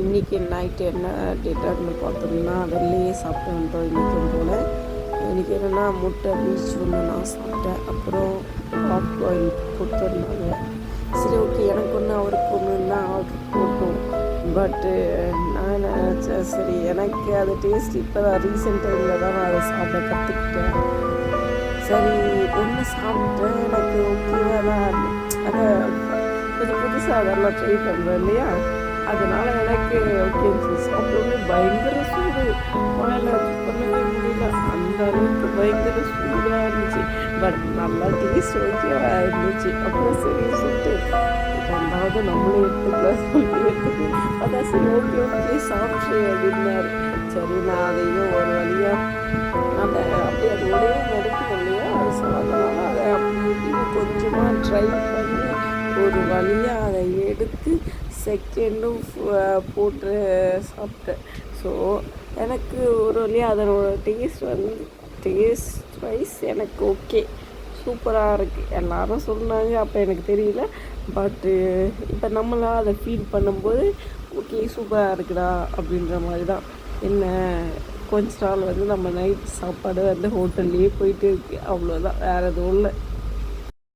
இன்றைக்கி நைட்டு என்ன டின்னர்னு பார்த்தோம்னா வெளியே சாப்பிட்டு வந்தோம் இன்றைக்கும் போல். இன்றைக்கி என்னென்னா முட்டை பீச் ஒன்று நான் சாப்பிட்டேன். அப்புறம் பாப்கார்ன் கொடுத்துருந்தாங்க. சரி ஓகே எனக்கு ஒன்று அவருக்கு ஒன்று தான் ஆர்டர் போட்டோம். பட்டு நான் நினச்சேன் சரி எனக்கு அது டேஸ்ட் இப்போ தான் ரீசெண்ட் டைமில் தான் நான் அதை சாப்பிட கற்றுக்கிட்டேன் சரி ஒன்று சாப்பிட்டேன். எனக்கு ஓகேவாக தான் அதை கொஞ்சம் புதுசாக அதெல்லாம் ட்ரை பண்ணுறேன் இல்லையா? அதனால எனக்கு ஓகே அப்புறமே பயங்கர சூடு. வாயில பண்ணவே முடியல அந்த அளவுக்கு பயங்கர சூடாக இருந்துச்சு. பட் நல்லா டேஸ்ட் ஓகேவாக இருந்துச்சு. அப்புறம் சரி சொல்லிட்டு ரெண்டாவது நம்மளே எடுத்துக்கலாம். சொல்லி எடுத்துட்டு அதான் சரி ஓகே ஓகே சாப்பிட்டு அப்படின்னாரு. சரி நான் அதையும் ஒரு வழியாக அந்த அப்படியே அதோடய நடிக்கணும் இல்லையா? அது சாதனால அதை அப்படி கொஞ்சமாக ட்ரை பண்ணி ஒரு வழியாக அதை எடுத்து செகண்டும் போட்டு சாப்பிட்டேன். ஸோ எனக்கு ஒரு வழியாக அதனோட டேஸ்ட் வந்து டேஸ்ட் வைஸ் எனக்கு ஓகே சூப்பராக இருக்குது எல்லாரும் சொன்னாங்க அப்போ எனக்கு தெரியல. பட்டு இப்போ நம்மளாம் அதை ஃபீல் பண்ணும்போது ஓகே சூப்பராக இருக்குடா அப்படின்ற மாதிரி தான் என்ன கொஞ்ச நாள் வந்து நம்ம நைட் சாப்பாடு வந்து ஹோட்டல்லையே போயிட்டு இருக்கு. அவ்வளோதான் வேறு எதுவும் இல்லை.